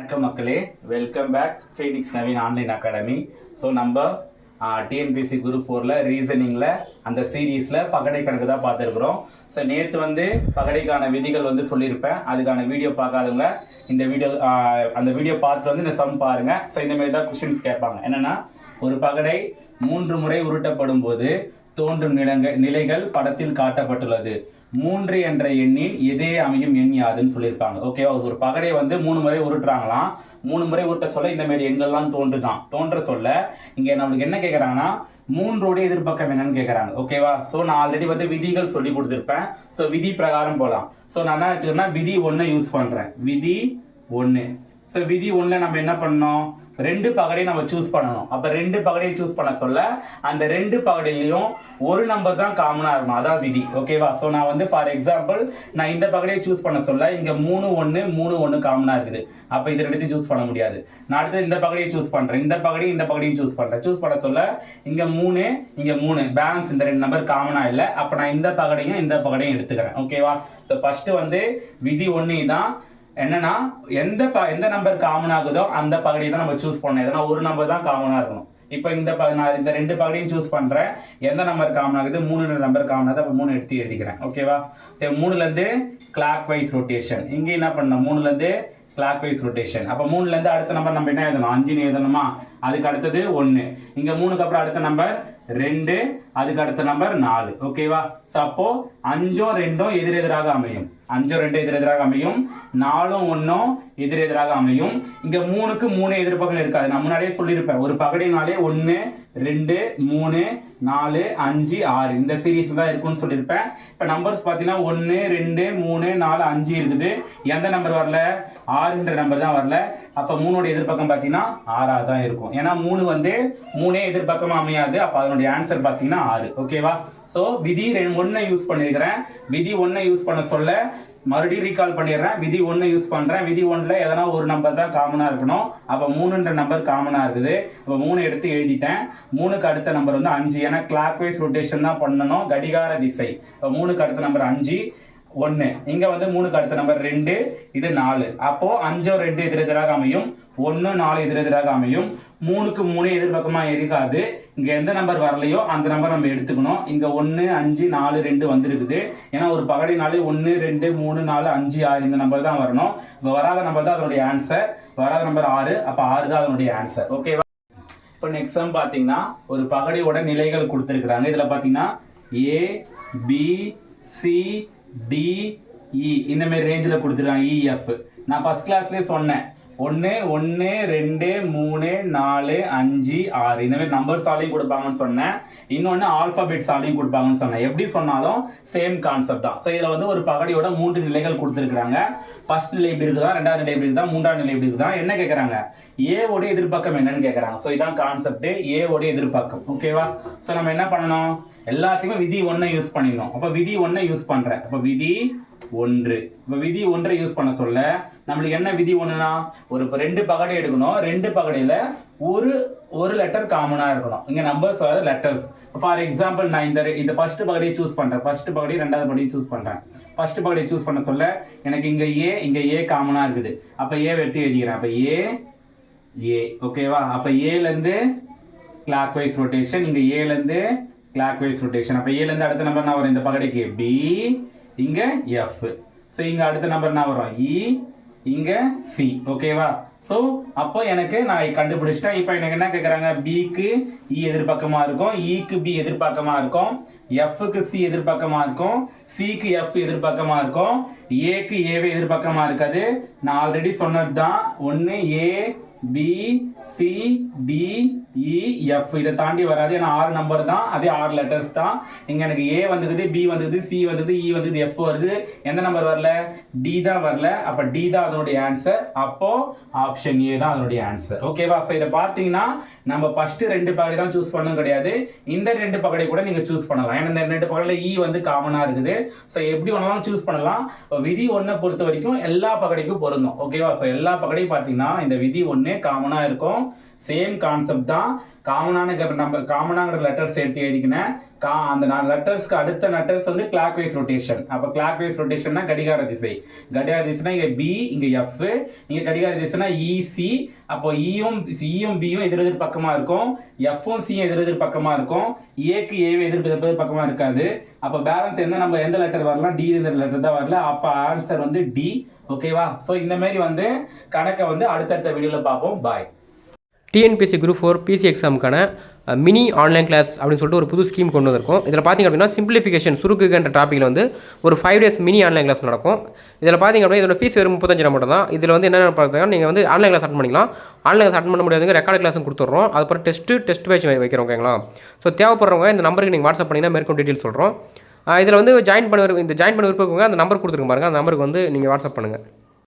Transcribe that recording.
வணக்கம் மக்களே. Welcome back Phoenix Naveen online academy so நம்ம டிஎன்பிசி குரூப் ஃபோரில் ரீசனிங்கில் அந்த சீரீஸில் பகடை கணக்கு தான் பார்த்துருக்குறோம். ஸோ நேற்று வந்து பகடைக்கான விதிகள் வந்து சொல்லியிருப்பேன். அதுக்கான வீடியோ பார்க்காதவங்க இந்த வீடியோ அந்த வீடியோ பார்த்துட்டு வந்து இந்த சம் பாருங்கள் ஸோ இந்தமாரி தான் கொஷின்ஸ் கேட்பாங்க. என்னன்னா ஒரு பகடை மூன்று முறை உருட்டப்படும் போது தோன்றும் நிலங்க நிலைகள் படத்தில் காட்டப்பட்டுள்ளது. மூன்று என்ற எண்ணில் எதே அமையும் எண் யாதுன்னு சொல்லியிருப்பாங்க ஓகேவா ஒரு பகடை வந்து மூணு முறை உருட்டுறாங்களாம். மூணு முறை உருட்ட சொல்ல இந்த மாதிரி எண்கள்லாம் தோன்றுதான். தோன்ற சொல்ல இங்க நம்மளுக்கு என்ன கேட்குறாங்கன்னா மூன்றோடைய எதிர்பக்கம் என்னன்னு கேட்குறாங்க ஓகேவா சோ நான் ஆல்ரெடி வந்து விதிகள் சொல்லி கொடுத்துருப்பேன். சோ விதி பிரகாரம் போலாம். சோ நான் என்ன வச்சுக்கோன்னா விதி ஒன்று யூஸ் பண்றேன். விதி ஒன்னு சோ விதி ஒண்ணுல நம்ம என்ன பண்ணோம் ரெண்டு பகடையும் நம்ம சூஸ் பண்ணணும். அப்ப ரெண்டு பகடையும் சூஸ் பண்ண சொல்ல அந்த ரெண்டு பகடையிலையும் ஒரு நம்பர் தான் காமனா இருக்கணும். அதான் விதி. ஓகேவா சோ நான் வந்து ஃபார் எக்ஸாம்பிள் நான் இந்த பகடையை சூஸ் பண்ண சொல்ல இங்க மூணு ஒன்னு மூணு ஒன்னு காமனா இருக்குது. அப்ப இதை ரெண்டுத்தையும் சூஸ் பண்ண முடியாது. நான் அடுத்து இந்த பகடையை சூஸ் பண்றேன். இந்த பகடையும் இந்த பகடையும் சூஸ் பண்றேன். சூஸ் பண்ண சொல்ல இங்க மூணு இங்க மூணு. பேலன்ஸ் இந்த ரெண்டு நம்பர் காமனா இல்ல. அப்ப நான் இந்த பகடையும் இந்த பகடையும் எடுத்துக்கிறேன். ஓகேவா ஸோ ஃபர்ஸ்ட் வந்து விதி ஒன்னு தான் என்னன்னா எந்த ப- எந்த நம்பர் காமன் ஆகுதோ அந்த பகுதியை தான் நம்ம சூஸ் பண்ணணும். எதனா ஒரு நம்பர் தான் காமனா இருக்கணும். இப்போ இந்த நான் இந்த ரெண்டு பகுதியும் சூஸ் பண்றேன். எந்த நம்பர் காமன் ஆகுது? மூணு நம்பர் காமன் ஆகுது. அப்போ மூணு எடுத்து எழுதிக்கிறேன். ஓகேவா சரி மூணுல இருந்து கிளாக் வைஸ் ரொட்டேஷன் இங்க என்ன பண்ணணும்? மூணுல இருந்து கிளாக் வைஸ் ரொட்டேஷன் அப்ப மூணுல இருந்து அடுத்த நம்பர் நம்ம என்ன எழுதணும்? அஞ்சுன்னு எழுதணுமா? அதுக்கு அடுத்தது ஒன்னு இங்க மூணுக்கு அப்புறம் அடுத்த நம்பர் ரெண்டு அதுக்கு அடுத்த நம்பர் நாலு. ஓகேவா சோ அப்போ அஞ்சும் ரெண்டும் எதிரெதிராக அமையும். அஞ்சும் ரெண்டும் எதிரெதிராக அமையும். நாலும் ஒன்னும் எதிரெதிராக அமையும். இங்க மூணுக்கு மூணு எதிர்பக்கம் இருக்காது. நான் முன்னாடியே சொல்லியிருப்பேன். ஒரு பகடினாலே ஒன்னு ரெண்டு மூணு நாலு அஞ்சு ஆறு. இந்த சீரீஸ் தான் இருக்கும்னு சொல்லியிருப்பேன். இப்ப நம்பர்ஸ் பாத்தீங்கன்னா ஒன்னு ரெண்டு மூணு நாலு அஞ்சு இருக்குது. எந்த நம்பர் வரல? ஆறுன்ற நம்பர் தான் வரல. அப்ப மூணோட எதிர்பக்கம் பாத்தீங்கன்னா ஆறா தான் இருக்கும். ஏன்னா மூணு வந்து மூணே எதிர்பக்கமா அமையாது. அப்ப அதனுடைய ஆன்சர் பாத்தீங்கன்னா ஆறு. ஓகேவா சோ விதி ரெண்டு ஒன்றை யூஸ் பண்ணிருக்கிறேன். விதி ஒன்றை யூஸ் பண்ண சொல்ல மறுபடியும் ரீகால் பண்ணிடுறேன். விதி ஒன்னு யூஸ் பண்றேன். விதி ஒன்ல எதனா ஒரு நம்பர் தான் காமனா இருக்கணும். அப்ப மூணுன்ற நம்பர் காமனா இருக்குது. இப்போ மூணு எடுத்து எழுதிட்டேன். மூணுக்கு அடுத்த நம்பர் வந்து அஞ்சு. ஏன்னா கிளாக் வைஸ் ரொட்டேஷன் தான் பண்ணணும். கடிகார திசை. இப்போ மூணுக்கு அடுத்த நம்பர் அஞ்சு. ஒன்னு இங்க வந்து மூணுக்கு அடுத்த நம்பர் ரெண்டு இது நாலு. அப்போ அஞ்சோ ரெண்டு எதிரெதிராக அமையும். ஒன்னு நாலு எதிரெதிராக அமையும். மூணுக்கு மூணு எதிர்பக்கமா இருக்காது. இங்க எந்த நம்பர் வரலையோ அந்த நம்பர் நம்ம எடுத்துக்கணும். இங்க ஒன்னு அஞ்சு நாலு ரெண்டு வந்திருக்குது. ஏன்னா ஒரு பகடினாலே ஒன்னு ரெண்டு மூணு நாலு அஞ்சு ஆறு இந்த நம்பர் தான் வரணும். இப்ப வராத நம்பர் தான் அதனுடைய ஆன்சர் வராத நம்பர் ஆறு. அப்ப ஆறு தான் அதனுடைய ஆன்சர் ஓகேவா இப்போ நெக்ஸ்ட் சம் பார்த்தீங்கன்னா ஒரு பகடியோட நிலைகள் கொடுத்துருக்குறாங்க. இதில் பார்த்தீங்கன்னா A B C D E e. இந்த மாதிரி ரேஞ்சில் கொடுத்துருக்காங்க e, இஎஃப் நான் ஃபர்ஸ்ட் கிளாஸ்லேயே சொன்னேன். ஒன்று ஒன்று ரெண்டு மூணு நாலு அஞ்சு ஆறு. இந்த மாதிரி நம்பர்ஸ் ஆலையும் கொடுப்பாங்கன்னு சொன்னேன். இன்னொன்று ஆல்ஃபாபெட்ஸ் ஆலையும் கொடுப்பாங்கன்னு சொன்னேன். எப்படி சொன்னாலும் சேம் கான்செப்ட் தான். ஸோ இதில் வந்து ஒரு பகடியோட மூன்று நிலைகள் கொடுத்துருக்குறாங்க. ஃபர்ஸ்ட் நிலை இப்படி இருக்குதா? ரெண்டாவது நிலை இப்படி இருக்குதா? மூன்றாவது நிலை இப்படி இருக்குதா? என்ன கேட்குறாங்க ஏவோட எதிர்பக்கம் என்னன்னு கேட்குறாங்க ஸோ இதான் கான்செப்ட் ஏவோட எதிர்பக்கம் ஓகேவா ஸோ நம்ம என்ன பண்ணணும்? எல்லாத்தையுமே விதி ஒன்றை யூஸ் பண்ணிடணும். அப்போ விதி ஒன்றை யூஸ் பண்ணுறேன் அப்போ விதி ஒன்று. இப்போ விதி ஒன்றை யூஸ் பண்ண சொல்ல. நம்மளுக்கு என்ன விதி ஒன்றுனா ஒரு இப்போ ரெண்டு பகடை எடுக்கணும். ரெண்டு பகடையில் ஒரு ஒரு லெட்டர் காமனாக இருக்கணும். இங்கே நம்பர்ஸ் வராது லெட்டர்ஸ் ஃபார் எக்ஸாம்பிள் நான் இந்த இந்த ஃபர்ஸ்ட் பகடையை சூஸ் பண்ணுறேன் ஃபர்ஸ்ட் பகடையும் ரெண்டாவது பகடையும் சூஸ் பண்ணுறேன் ஃபர்ஸ்ட் பகடையை சூஸ் பண்ண சொல்ல எனக்கு இங்கே ஏ இங்கே ஏ காமனாக இருக்குது. அப்போ ஏ வெட்டி எழுதிக்கிறேன். அப்போ ஏ ஏ ஓகேவா அப்போ ஏலேருந்து கிளாக் வைஸ் ரொட்டேஷன் இங்கே ஏலேருந்து கிளாக் வைஸ் ரொட்டேஷன் அப்போ ஏலேருந்து அடுத்த நம்பர் நான் வரும்? இந்த பகடைக்கு பி இங்கே எஃப் ஸோ இங்கே அடுத்த நம்பர் நான் வரும்? E, இ இங்கே சி ஓகேவா ஸோ அப்போ எனக்கு நான் கண்டுபிடிச்சிட்டேன். இப்போ எனக்கு என்ன கேட்குறாங்க பிக்கு இ e எதிர்பக்கமாக இருக்கும். E இக்கு பி எதிர்பக்கமாக இருக்கும். எஃப்க்கு சி எதிர்பக்கமாக இருக்கும். சிக்கு எஃப் எதிர்பக்கமாக இருக்கும். ஏக்கு ஏவே எதிர்பக்கமாக இருக்காது. நான் ஆல்ரெடி சொன்னது தான் ஒன்று A B C D E, E F இதை தாண்டி வராது. ஏன்னா ஆறு நம்பர் தான். அதே ஆறு லெட்டர்ஸ் தான். இங்கே எனக்கு ஏ வந்தது பி வந்தது சி வந்தது இ e வந்தது எஃப் வருது. எந்த நம்பர் வரல? டி தான் வரல. அப்போ டி தான் அதனுடைய ஆன்சர் அப்போ ஆப்ஷன் ஏ தான் அதனுடைய ஆன்சர் ஓகேவா ஸோ இதை பார்த்தீங்கன்னா நம்ம ஃபர்ஸ்ட் ரெண்டு பகடை தான் சூஸ் பண்ணணும் கிடையாது. இந்த ரெண்டு பகடை கூட நீங்கள் சூஸ் பண்ணலாம். ஏன்னா இந்த ரெண்டு பகடையில் இ e வந்து காமனாக இருக்குது. ஸோ எப்படி வேணாலும் சூஸ் பண்ணலாம். விதி ஒன்றை பொறுத்த வரைக்கும் எல்லா பகடைக்கும் பொருந்தும். ஓகேவா ஸோ எல்லா பகடையும் பார்த்தீங்கன்னா இந்த விதி ஒன்று காமனாக இருக்கும். சேம் கான்செப்ட் தான் காமனான நம்ம காமனாங்கிற லெட்டர் சேர்த்து எழுதிக்கினேன் கா அந்த லெட்டர்ஸ்க்கு அடுத்த லெட்டர்ஸ் வந்து கிளாக் வைஸ் ரொட்டேஷன் அப்போ கிளாக் வைஸ் ரொட்டேஷன்னா கடிகார திசை. கடிகார திசைனா இங்கே பி இங்கே எஃப் இங்கே கடிகார திசைனா e, இசி அப்போ e இயும் இயும் பியும் எதிரெதிர் பக்கமாக இருக்கும். எஃப்பும் சியும் எதிரெதிர் பக்கமாக இருக்கும். ஏக்கு ஏவும் எதிர் எதிர் பக்கமாக இருக்காது. அப்போ பேலன்ஸ் என்ன? நம்ம எந்த லெட்டர் வரலாம்? டி இந்த லெட்டர் தான் வரல. அப்போ ஆன்சர் வந்து டி ஓகேவா ஸோ இந்த மாதிரி வந்து கணக்கை வந்து அடுத்தடுத்த வீடியோவில் பார்ப்போம். Bye TNPSC group four PC எக்ஸாமுக்கான மினி ஆன்லைன் கிளாஸ் அப்படின்னு சொல்லிட்டு ஒரு புது ஸ்கீம் கொண்டு வந்திருக்கோம். இதில் பார்த்திங்க அப்படின்னா சிம்பிளிஃபிகேஷன் சுருக்குகின்ற டாப்பிக்கில் வந்து ஒரு five days mini online class நடக்கும். இதில் பார்த்திங்க அப்படின்னா இதோட ஃபீஸ் வெறும் முப்பத்தஞ்சு ரூபா மட்டும் தான் இதில் வந்து என்னென்ன பார்த்தீங்கன்னா நீங்கள் வந்து ஆன்லைன் கிளாஸ் அட்டன் பண்ணிக்கலாம். ஆன்லைன் கிளாஸ் அட்டன் பண்ண முடியாதுங்க ரெக்கார்ட் கிளாஸும் கொடுத்துட்றோம். அதுக்கப்புறம் டெஸ்ட்டு டெஸ்ட் பேச்சு வைக்கிறோம் ஓகேங்களா? ஸோ தேவைப்படுறவங்க இந்த நம்பருக்கு நீங்கள் வாட்ஸ்அப் பண்ணிங்கன்னா மேற்கொண்டு டீட்டெயில் சொல்கிறோம் இதில் வந்து ஜாயின் பண்ண இந்த ஜாயின் பண்ண விருப்பங்க அந்த நம்பர் கொடுத்துருக்கு பாருங்கள் அந்த நம்பருக்கு வந்து நீங்கள் வாட்ஸ்அப் பண்ணுங்கள்